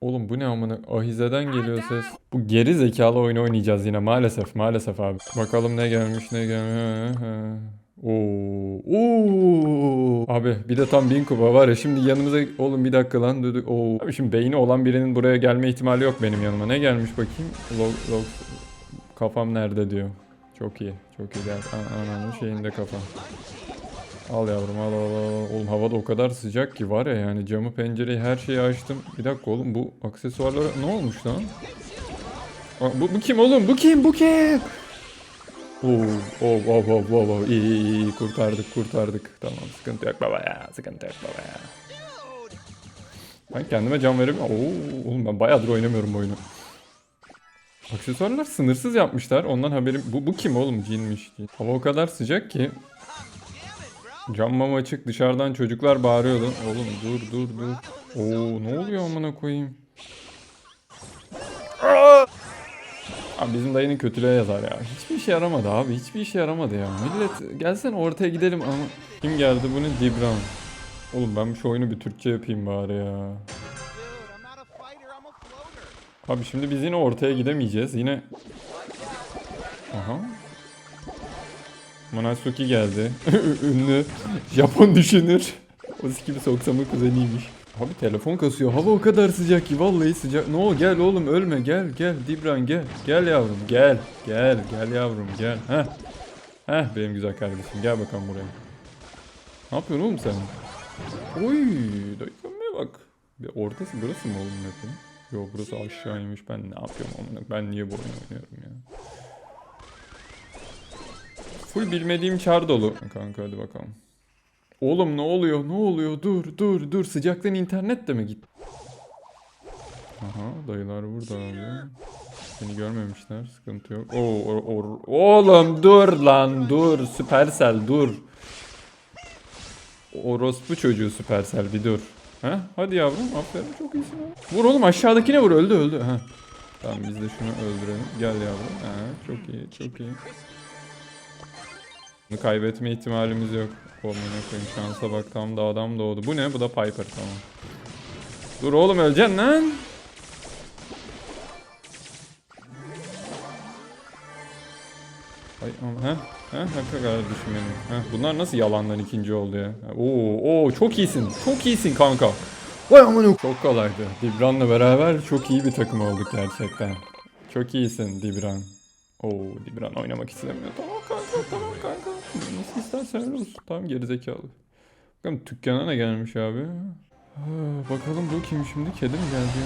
Oğlum bu ne amına? Ahizeden geliyor ses. Bu geri zekalı oyunu oynayacağız yine maalesef maalesef abi. Bakalım ne gelmiş ne gelmiş. Oo. Oo. Abi bir de tam bin kupa var ya şimdi yanımıza oğlum bir dakika lan dedi. Oo. Abi şimdi beyni olan birinin buraya gelme ihtimali yok benim yanıma. Ne gelmiş bakayım? Log, log, kafam nerede diyor. Çok iyi. Çok iyi. Gel. An- Ananın şeyinde kafam. Al yavrum al al al. Oğlum havada o kadar sıcak ki var ya yani camı pencereyi her şeyi açtım. Bir dakika oğlum bu aksesuarlara ne olmuş lan? Aa, bu, bu kim oğlum? Bu kim? Bu kim? Oo, oh, oh, oh, oh, oh. İyi, iyi, iyi, kurtardık, kurtardık. Tamam, sıkıntı yok baba ya, sıkıntı yok baba ya. Ben kendime can veremiyorum. Oo, oğlum ben bayağıdır oynamıyorum bu oyunu. Aksesuarlar sınırsız yapmışlar. Ondan haberim... Bu, bu kim oğlum? Cinmiş. Cin. Hava o kadar sıcak ki. Cam mam açık. Dışarıdan çocuklar bağırıyordu. Oğlum dur dur dur. Oo ne oluyor amına koyayım? Abi bizim dayının kötülüğe yazar ya. Hiçbir işe yaramadı abi. Hiçbir işe yaramadı ya. Millet gelsene ortaya gidelim ama. Kim geldi bu ne? Dibran. Oğlum ben şu oyunu bir Türkçe yapayım bari ya. Abi şimdi biz yine ortaya gidemeyeceğiz. Yine... Aha. Manasuki geldi. Ünlü Japon düşünür. O gibi soksamın kuzeniymiş. Abi telefon kasıyor. Hava o kadar sıcak ki vallahi sıcak. No gel oğlum ölme gel gel Dibran gel. Gel yavrum gel. Gel gel yavrum gel. Heh. Heh benim güzel kardeşim gel bakalım buraya. Ne yapıyorsun oğlum sen? Oy dayıkanmaya bak. Bir ortası burası mı oğlum map'in? Yo burası aşağıymış. Ben ne yapıyorum amına? Ben niye bu oyunu oynuyorum ya? Full bilmediğim çar dolu. Kanka hadi bakalım. Oğlum ne oluyor? Ne oluyor? Dur dur dur. Sıcaktan internet de mi gitti? Aha dayılar burada abi. Beni görmemişler. Sıkıntı yok. Oo, or- or- oğlum dur lan dur. Süpersel dur. Orospu çocuğu Süpersel bir dur. Ha? Hadi yavrum aferin çok iyisin. Vur oğlum aşağıdakine vur öldü öldü. Ha. Tamam biz de şunu öldürelim. Gel yavrum. Ha, çok iyi çok iyi. Kaybetme ihtimalimiz yok. Olmana koyayım şansa bak tam da adam doğdu. Bu ne? Bu da Piper tamam. Dur oğlum öleceksin lan. Ay ama ha ha ha kardeşim benim. Ha, bunlar nasıl yalandan ikinci oldu ya? Oo oo çok iyisin. Çok iyisin kanka. Vay amına çok kolaydı. Dibran'la beraber çok iyi bir takım olduk gerçekten. Çok iyisin Dibran. Oo Dibran oynamak istemiyor. Tamam kanka tamam kanka. İstersen öyle olsun. Tamam gerizekalı. Bakalım dükkana ne gelmiş abi? Ha, bakalım bu kim şimdi? Kedi mi geldi?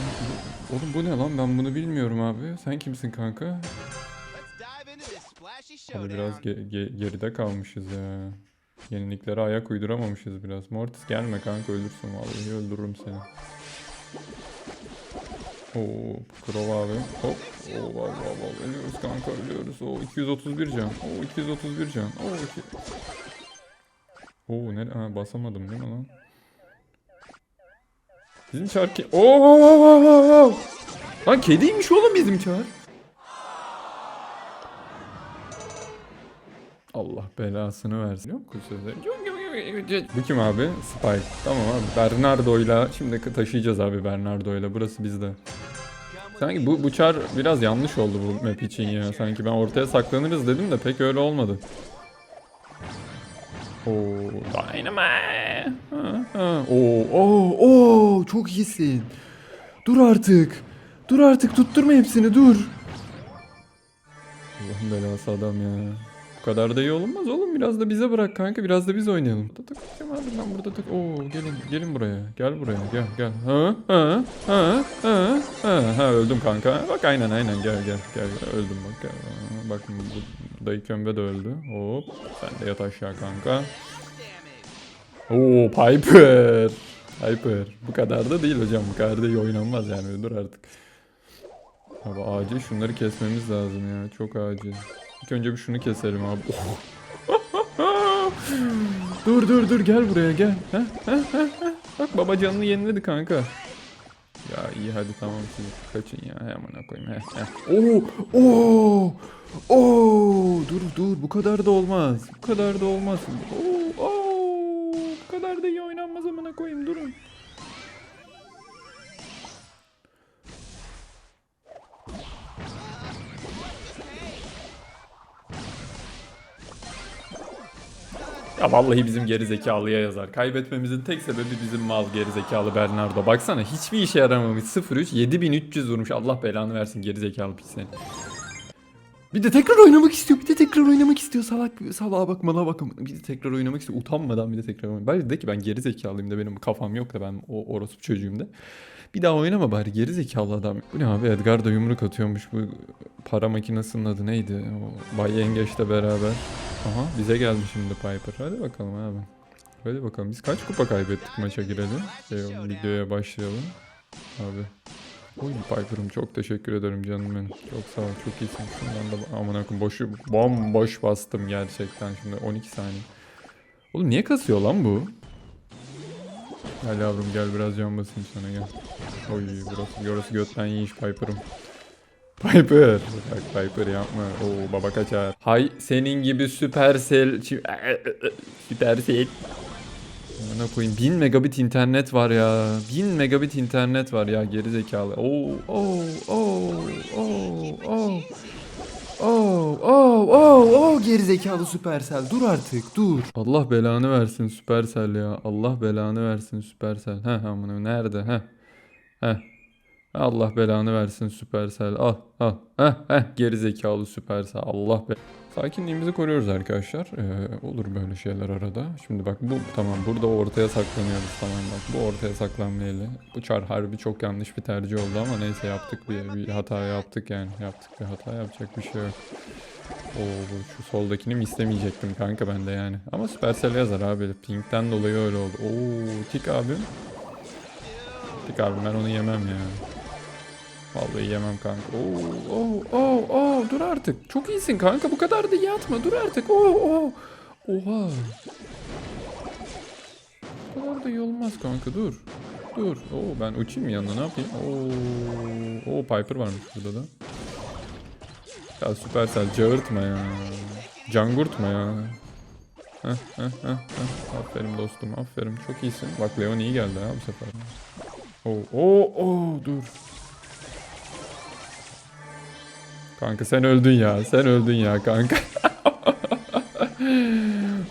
Oğlum bu ne lan? Ben bunu bilmiyorum abi. Sen kimsin kanka? Hadi biraz ge- ge- geride kalmışız ya. Yeniliklere ayak uyduramamışız biraz. Mortis gelme kanka ölürsün vallahi öldürürüm seni. Oo, Krov abi. Hop. Oo, vav vav vav. Ölüyoruz kanka ölüyoruz. Oo, 231 can. Oo, 231 can. Oo, iki... Oo, ne? Ha, basamadım değil mi lan? Bizim çar ki... Oo, oo, oo, oo, oo. Lan kediymiş oğlum bizim çar. Allah belasını versin. Yok mu sözleri? Bu kim abi? Spike. Tamam abi. Bernardo'yla şimdi taşıyacağız abi Bernardo'yla. Burası bizde. Sanki bu, bu çar biraz yanlış oldu bu map için ya. Sanki ben ortaya saklanırız dedim de pek öyle olmadı. Oo, Dynamite. Oo, oo, oo, çok iyisin. Dur artık. Dur artık tutturma hepsini dur. Allah'ın belası adam ya. Bu kadar da iyi olmaz oğlum. Biraz da bize bırak kanka. Biraz da biz oynayalım. Burada takılacağım abi ben burada tak. Oo gelin gelin buraya. Gel buraya. Gel gel. Ha ha ha ha ha ha öldüm kanka. Bak aynen aynen gel gel gel. Öldüm bak. Gel. Bak bu dayı kömbe de öldü. Hop. Sen de yat aşağı kanka. Oo Piper. Piper. Bu kadar da değil hocam. Bu kadar da iyi oynanmaz yani. Dur artık. Abi acil şunları kesmemiz lazım ya. Çok acil. İlk önce bir şunu keselim abi. dur dur dur gel buraya gel. Heh, heh, heh. Bak baba canını yeniledi kanka. Ya iyi hadi tamam siz kaçın ya. Hemen koyayım. Heh, heh. Oo, oo, oo. Dur dur bu kadar da olmaz. Bu kadar da olmaz. Oo, oo. Bu kadar da iyi oynanmaz amına koyayım durun. Ya vallahi bizim geri zekalıya yazar. Kaybetmemizin tek sebebi bizim mal geri zekalı Bernardo. Baksana hiçbir işe yaramamış. 0-3 7300 vurmuş. Allah belanı versin geri zekalı pis seni. Bir de tekrar oynamak istiyor. Bir de tekrar oynamak istiyor. Salak salağa bak mala bak. Bir de tekrar oynamak istiyor. Utanmadan bir de tekrar oynamak. Bari de ki ben geri zekalıyım da benim kafam yok da ben o orospu çocuğum da. Bir daha oynama bari geri zekalı adam. Bu ne abi Edgar da yumruk atıyormuş. Bu para makinesinin adı neydi? O Bay Yengeç'le beraber. Aha bize geldi şimdi Piper. Hadi bakalım abi. Hadi bakalım biz kaç kupa kaybettik maça girelim. Şey, videoya başlayalım. Abi. Oy Piper'ım çok teşekkür ederim canım benim. Çok sağ ol çok iyisin. Şundan da amına koyayım boşu bomboş bastım gerçekten şimdi 12 saniye. Oğlum niye kasıyor lan bu? Gel yavrum gel biraz can basayım sana gel. Oy burası, burası götten yiyiş Piper'ım. Piper. Bak Piper yapma. Oo baba kaçar. Hay senin gibi Supercell. çi- Supercell. Bana koyayım 1000 megabit internet var ya. 1000 megabit internet var ya geri zekalı. Oo oo oo oo oo. Oo oo oo oo geri zekalı Supercell dur artık dur. Allah belanı versin Supercell ya. Allah belanı versin Supercell. Heh amına nerede heh. Heh. Allah belanı versin Supercell. Al al. Heh heh geri zekalı Supercell. Allah be. Sakinliğimizi koruyoruz arkadaşlar. Ee, olur böyle şeyler arada. Şimdi bak bu tamam burada ortaya saklanıyoruz tamam bak bu ortaya saklanmayalı. Bu çar harbi çok yanlış bir tercih oldu ama neyse yaptık bir, bir hata yaptık yani. Yaptık bir hata yapacak bir şey yok. Oo şu soldakini mi istemeyecektim kanka ben de yani. Ama Supercell yazar abi. Pink'ten dolayı öyle oldu. Oo tik abim. Tik abim ben onu yemem ya. Vallahi yemem kanka. Oo, oo, oo, oo, dur artık. Çok iyisin kanka. Bu kadar da iyi atma. Dur artık. Oo, oo. Oha. Bu kadar da iyi olmaz kanka. Dur. Dur. Oo, ben uçayım yanına ne yapayım? Oo, oo Piper varmış burada da. Ya Supercell cağırtma ya. Cangurtma ya. Heh, heh, heh, heh. Aferin dostum aferin. Çok iyisin. Bak Leon iyi geldi ha bu sefer. Oo, oo, oo dur. Kanka sen öldün ya. Sen öldün ya kanka.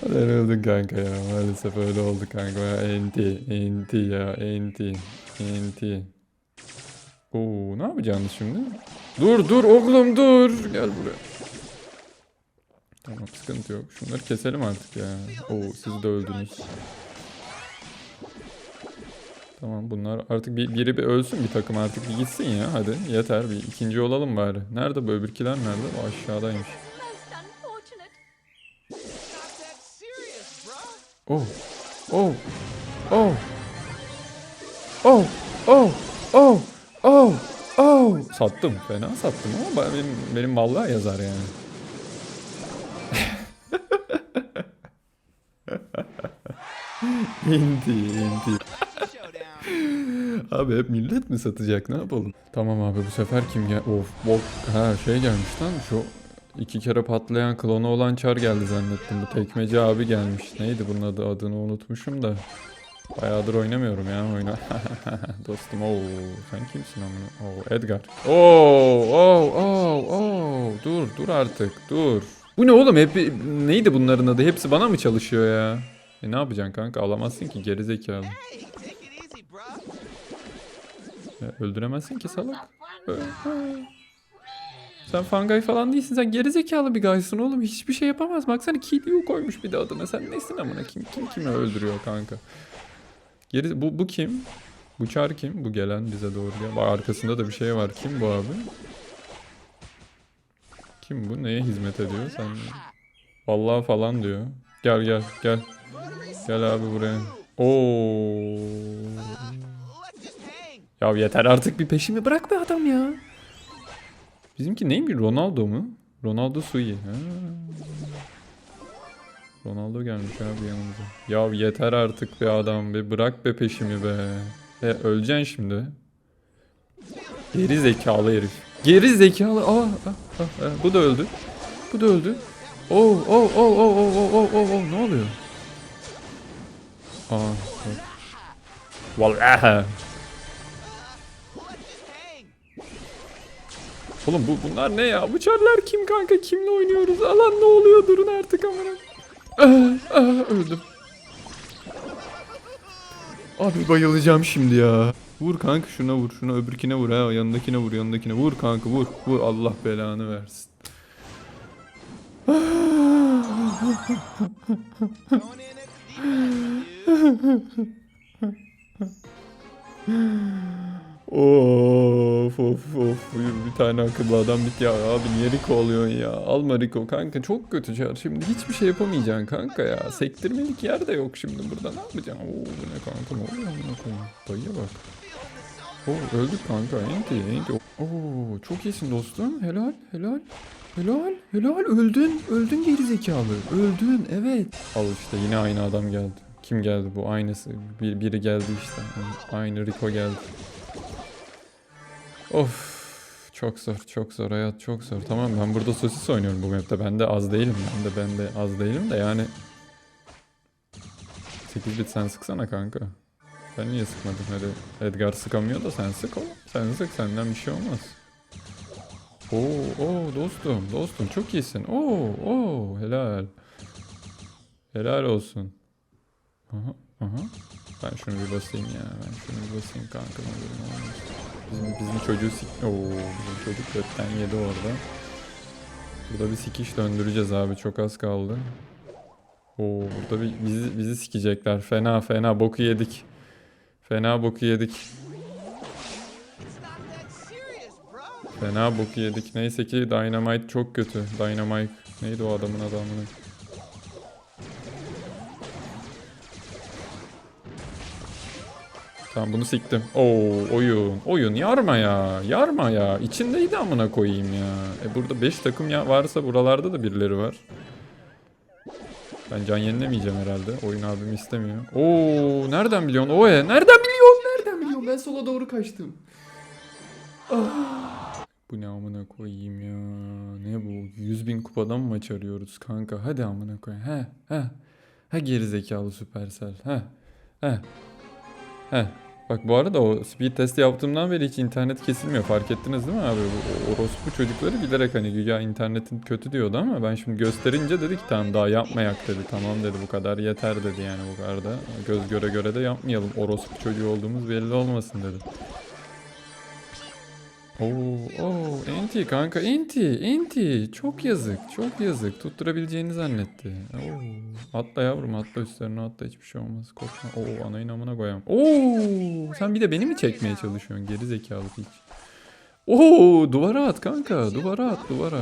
sen öldün kanka ya. Maalesef öyle oldu kanka. Ya, enti. Enti ya. Enti. Enti. Oo ne yapacaksınız şimdi? Dur dur oğlum dur. Gel buraya. Tamam sıkıntı yok. Şunları keselim artık ya. Oo siz de öldünüz. Tamam bunlar artık bir, biri bir ölsün bir takım artık bir gitsin ya hadi yeter bir ikinci olalım bari. Nerede bu öbürkiler nerede? O aşağıdaymış. Oh oh oh oh oh oh oh oh Sattım fena sattım ama benim, benim mallığa yazar yani. inti inti. Abi hep millet mi satacak ne yapalım? Tamam abi bu sefer kim gel? Of bok ha şey gelmiş lan şu iki kere patlayan klonu olan çar geldi zannettim. Bu tekmeci abi gelmiş. Neydi bunun adı adını unutmuşum da. Bayağıdır oynamıyorum ya oyunu. Dostum oo sen kimsin amına? Oo Edgar. Oo oo oo oo dur dur artık dur. Bu ne oğlum hep neydi bunların adı? Hepsi bana mı çalışıyor ya? E ne yapacaksın kanka? Alamazsın ki geri Ya öldüremezsin ki salak. Ha. Sen fangay falan değilsin. Sen gerizekalı bir gaysın oğlum. Hiçbir şey yapamaz. Baksana Kiryu koymuş bir de adına. Sen nesin amına? Kim kim kimi öldürüyor kanka? Geri bu bu kim? Bu çar kim? Bu gelen bize doğru. Bak arkasında da bir şey var. Kim bu abi? Kim bu? Neye hizmet ediyor? Sen Vallahi falan diyor. Gel gel gel. Gel abi buraya. Oo. Ya yeter artık bir peşimi bırak be adam ya. Bizimki neymiş Ronaldo mu? Ronaldo Sui. Ha. Ronaldo gelmiş abi yanımıza. Ya yeter artık be adam be bırak be peşimi be. E öleceksin şimdi. Geri zekalı herif. Geri zekalı. Aa, aa, aa, aa. Bu da öldü. Bu da öldü. Oo oo oo oo oo oo oo oo oo ne oluyor? Aa. Vallahi. Oğlum bu bunlar ne ya? Bu çarlar kim kanka? Kimle oynuyoruz? Alan ne oluyor? Durun artık amına. Ah, ah, öldüm. Abi bayılacağım şimdi ya. Vur kanka şuna vur, şuna öbürkine vur ha, yanındakine vur, yanındakine vur kanka vur, vur Allah belanı versin. Going Of of of. Bir tane akıllı adam bit ya. Abi niye Rico oluyorsun ya? Alma Rico kanka. Çok kötü çar şimdi hiçbir şey yapamayacaksın kanka ya. Sektirmelik yer de yok şimdi burada. Ne yapacaksın? Oo bu ne kanka? Ne oluyor amına koyayım? Dayıya bak. Oo öldük kanka. Enti enti. Oo çok iyisin dostum. Helal helal. Helal helal. Öldün öldün geri zekalı öldün evet. Al işte yine aynı adam geldi. Kim geldi bu? Aynısı. Bir, biri geldi işte. Aynı Rico geldi Of çok zor çok zor hayat çok zor. Tamam ben burada sosis oynuyorum bu map'te. Ben de az değilim ben de ben de az değilim de yani 8 bit sen sıksana kanka. Ben niye sıkmadım hadi. Edgar sıkamıyor da sen sık oğlum. Sen sık senden bir şey olmaz. Oo, oo dostum dostum çok iyisin. Oo, oo helal. Helal olsun. Aha, aha. Ben şunu bir basayım ya. Ben şunu bir basayım kanka. ne olmaz. Bizim, bizim çocuğu sik... Oo, bizim çocuk götten yedi orada. Burada bir sikiş döndüreceğiz abi. Çok az kaldı. Oo, burada bir bizi, bizi sikecekler. Fena fena boku yedik. Fena boku yedik. Fena boku yedik. Neyse ki Dynamite çok kötü. Dynamite. Neydi o adamın adamını? Tamam bunu siktim. Oo oyun. Oyun yarma ya. Yarma ya. İçindeydi amına koyayım ya. E burada 5 takım ya varsa buralarda da birileri var. Ben can yenilemeyeceğim herhalde. Oyun abim istemiyor. Oo nereden biliyorsun? Oe nereden biliyorsun? Nereden biliyorsun? Ben sola doğru kaçtım. Bu ne amına koyayım ya? Ne bu? 100 bin kupadan mı maç arıyoruz kanka? Hadi amına koyayım. He he. Ha geri zekalı Supercell. He he. He. Bak bu arada o speed testi yaptığımdan beri hiç internet kesilmiyor. Fark ettiniz değil mi abi? Bu orospu çocukları bilerek hani güya internetin kötü diyordu ama ben şimdi gösterince dedi ki tamam daha yapmayak dedi. Tamam dedi bu kadar yeter dedi yani bu kadar da. Göz göre göre de yapmayalım. Orospu çocuğu olduğumuz belli olmasın dedi. Oo, oo, enti kanka enti, enti. Çok yazık, çok yazık. Tutturabileceğini zannetti. Oo, atla yavrum, atla üstlerine atla hiçbir şey olmaz. Korkma. Oo, anayın amına koyam. Oo, sen bir de beni mi çekmeye çalışıyorsun? Geri zekalı hiç. Oo, duvara at kanka, duvara at, duvara.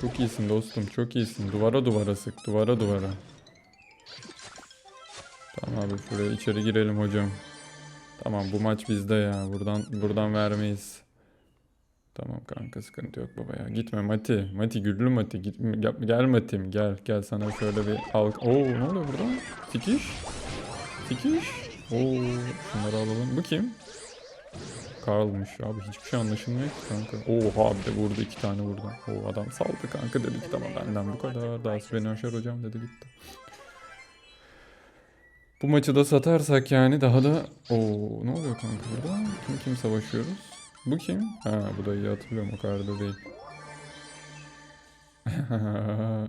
Çok iyisin dostum, çok iyisin. Duvara duvara sık, duvara duvara. Tamam abi şuraya içeri girelim hocam. Tamam bu maç bizde ya. Buradan buradan vermeyiz. Tamam kanka sıkıntı yok baba ya. Gitme Mati. Mati güllü Mati. Git, gel, gel Mati'm gel. Gel sana şöyle bir halk. Oo ne oluyor burada? Sikiş. Sikiş. Oo şunları alalım. Bu kim? Karl'mış abi. Hiçbir şey anlaşılmıyor ki kanka. Oha bir de vurdu iki tane vurdu. Oo adam saldı kanka dedi ki tamam benden bu kadar. Daha beni aşar hocam dedi gitti. Bu maçı da satarsak yani daha da... Oo ne oluyor kanka burada? Kim kim savaşıyoruz? Bu kim? Ha bu da iyi hatırlıyorum o kadar da değil.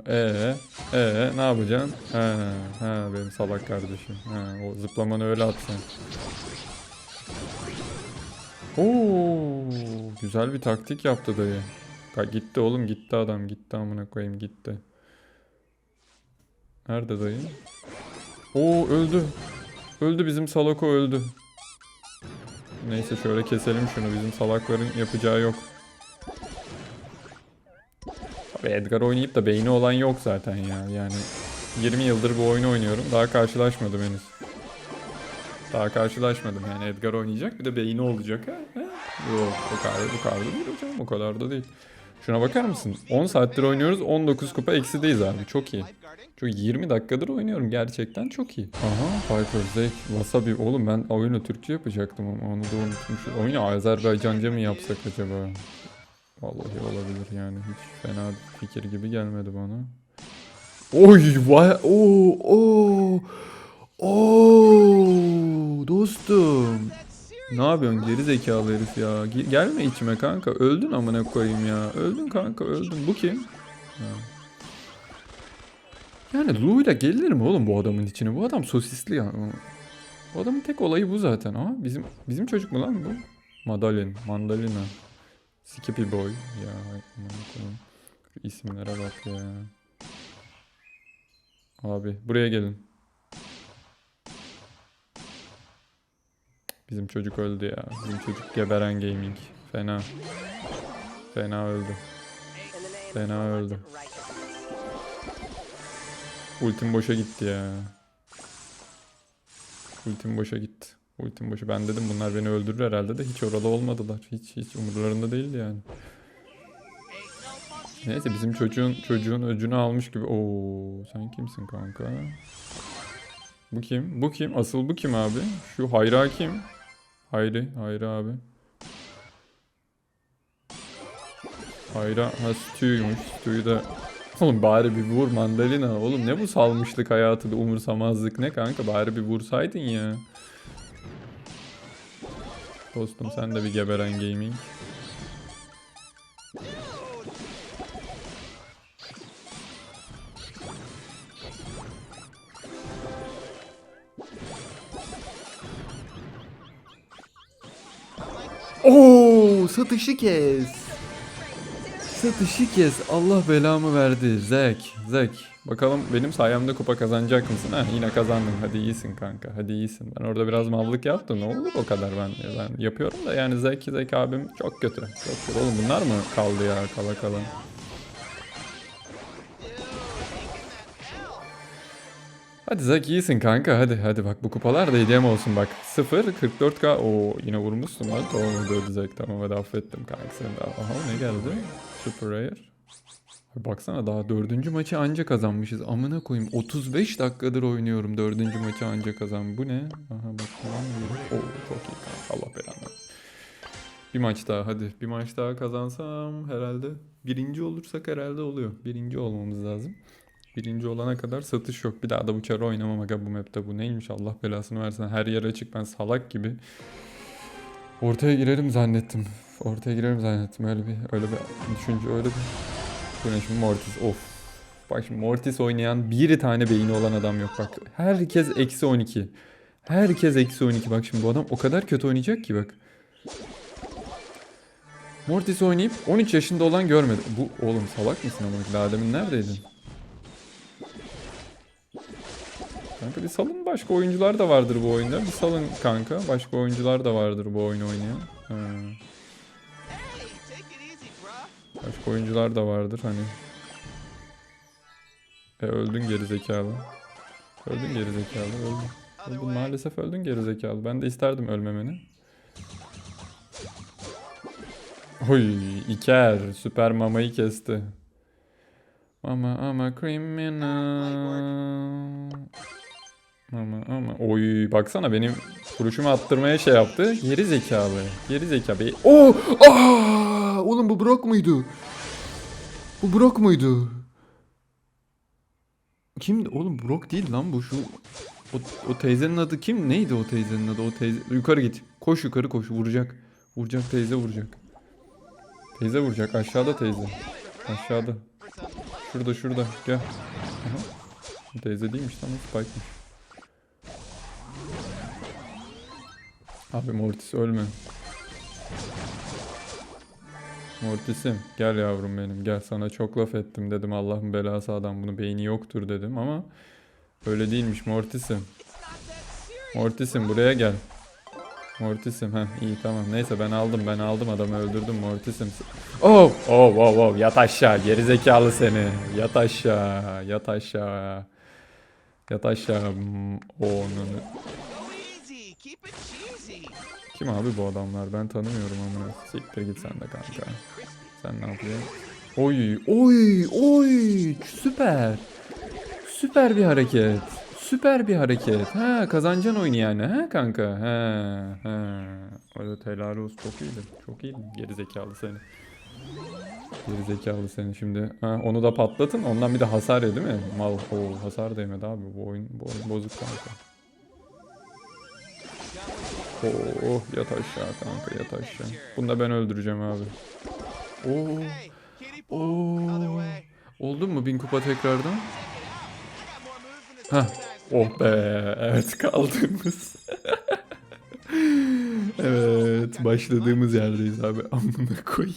Eee ee ne yapacaksın? Ha, ha benim salak kardeşim. Ha, o zıplamanı öyle at sen. Oo güzel bir taktik yaptı dayı. Ha, gitti oğlum gitti adam gitti amına koyayım gitti. Nerede dayı? Oo öldü. Öldü bizim Salako öldü. Neyse şöyle keselim şunu. Bizim salakların yapacağı yok. Abi Edgar oynayıp da beyni olan yok zaten ya. Yani 20 yıldır bu oyunu oynuyorum. Daha karşılaşmadım henüz. Daha karşılaşmadım yani Edgar oynayacak bir de beyni olacak ha. Yok o kadar, bu kadar da değil hocam o kadar da değil. Şuna bakar mısın? 10 saattir oynuyoruz 19 kupa eksideyiz abi çok iyi. Çok 20 dakikadır oynuyorum gerçekten çok iyi. Aha Piper Zek Wasabi oğlum ben oyunu Türkçe yapacaktım ama onu da unutmuşum. Oyunu Azerbaycanca mı yapsak acaba? Vallahi olabilir yani hiç fena bir fikir gibi gelmedi bana. Oy vay o o o dostum. Ne yapıyorsun geri zekalı herif ya? Ge- Gelme içime kanka. Öldün amına koyayım ya. Öldün kanka öldün. Bu kim? Ha. Yani Lu'yla gelir mi oğlum bu adamın içine? Bu adam sosisli ya. Bu adamın tek olayı bu zaten. Aa bizim bizim çocuk mu lan bu? Madalin, Mandalina. Skippy Boy. Ya aman isimlere bak ya. Abi buraya gelin. Bizim çocuk öldü ya. Bizim çocuk geberen gaming. Fena. Fena öldü. Fena öldü. Ultim boşa gitti ya. Ultim boşa gitti. Ultim boşa. Ben dedim bunlar beni öldürür herhalde de hiç orada olmadılar. Hiç hiç umurlarında değildi yani. Neyse bizim çocuğun çocuğun öcünü almış gibi. Oo sen kimsin kanka? Bu kim? Bu kim? Asıl bu kim abi? Şu Hayra kim? Hayri, Hayri abi. Hayra, ha Stu'ymuş. Stu'yu da... Oğlum bari bir vur mandalina. Oğlum ne bu salmışlık hayatı, umursamazlık ne kanka? Bari bir vursaydın ya. Dostum sen de bir geberen gaming. Oo, satışı kes. Satışı kes. Allah belamı verdi. Zek, Zek. Bakalım benim sayemde kupa kazanacak mısın? Ha yine kazandın. Hadi iyisin kanka. Hadi iyisin. Ben orada biraz mallık yaptım. Ne olur o kadar ben. Ben yapıyorum da yani Zek, Zek abim çok kötü. Çok kötü. Oğlum bunlar mı kaldı ya kala kala? Hadi Zek iyisin kanka. Hadi hadi bak bu kupalar da hediyem olsun. Bak 0 44k o yine vurmuşsun lan. Tamam hadi Zek tamam hadi affettim kanka seni de. Aha ne geldi? Super rare. Baksana daha dördüncü maçı anca kazanmışız. Amına koyayım 35 dakikadır oynuyorum dördüncü maçı anca kazan. Bu ne? Aha bak diyor. Oo çok iyi kanka Allah belanı. Bir maç daha hadi. Bir maç daha kazansam herhalde birinci olursak herhalde oluyor. Birinci olmamız lazım Birinci olana kadar satış yok. Bir daha da bu çarı oynamam aga bu map'te. Bu neymiş Allah belasını versin. Her yer açık ben salak gibi. Ortaya girerim zannettim. Ortaya girerim zannettim. Öyle bir öyle bir düşünce öyle bir. Bu ne şimdi Mortis of. Bak şimdi Mortis oynayan bir tane beyni olan adam yok bak. Herkes eksi 12. Herkes eksi 12. Bak şimdi bu adam o kadar kötü oynayacak ki bak. Mortis oynayıp 13 yaşında olan görmedim. Bu oğlum salak mısın ama? Daha neredeydin? Kanka bir salın başka oyuncular da vardır bu oyunda. Bir salın kanka. Başka oyuncular da vardır bu oyunu oynayan. Ha. Bruh. Başka oyuncular da vardır hani. E öldün gerizekalı. Öldün gerizekalı. Öldün. Öldün maalesef öldün gerizekalı. Ben de isterdim ölmemeni. Oy İker süper mamayı kesti. Mama ama criminal. Ama oy baksana benim kuruşumu attırmaya şey yaptı. Geri zekalı. Geri zekalı. Oo! Aa! Oğlum bu Brock muydu? Bu Brock muydu? Kimdi? Oğlum Brock değil lan bu şu o, o teyzenin adı kim? Neydi o teyzenin adı? O teyze yukarı git. Koş yukarı koş vuracak. Vuracak teyze vuracak. Teyze vuracak aşağıda teyze. Aşağıda. Şurada şurada gel. Aha. Teyze değilmiş lan Spike'mış. Abi Mortis ölme. Mortis'im gel yavrum benim gel sana çok laf ettim dedim Allah'ın belası adam bunu beyni yoktur dedim ama öyle değilmiş Mortis'im. Mortis'im buraya gel. Mortis'im ha iyi tamam neyse ben aldım ben aldım adamı öldürdüm Mortis'im. Oh oh oh oh yat aşağı gerizekalı seni yat aşağı yat aşağı yat aşağı onun kim abi bu adamlar? Ben tanımıyorum ama siktir git sen de kanka. Sen ne yapıyorsun? Oy oy oy. Süper. Süper bir hareket. Süper bir hareket. Ha kazanacaksın oyunu yani. Ha kanka? Ha ha. Evet helal olsun. Çok iyiydi. Çok iyiydi. Gerizekalı seni. Gerizekalı seni şimdi. Ha, onu da patlatın. Ondan bir de hasar yedi değil mi? Mal. Oo, hasar değmedi abi. Bu oyun, bu oyun bozuk kanka. Oh yat aşağı kanka yat aşağı. Bunu da ben öldüreceğim abi. Oo. Pool. Other Oo. way. Oldu mu bin kupa tekrardan? I got more moves than a Hah. Oh be. Evet kaldığımız. evet başladığımız yerdeyiz abi. Amına koyayım.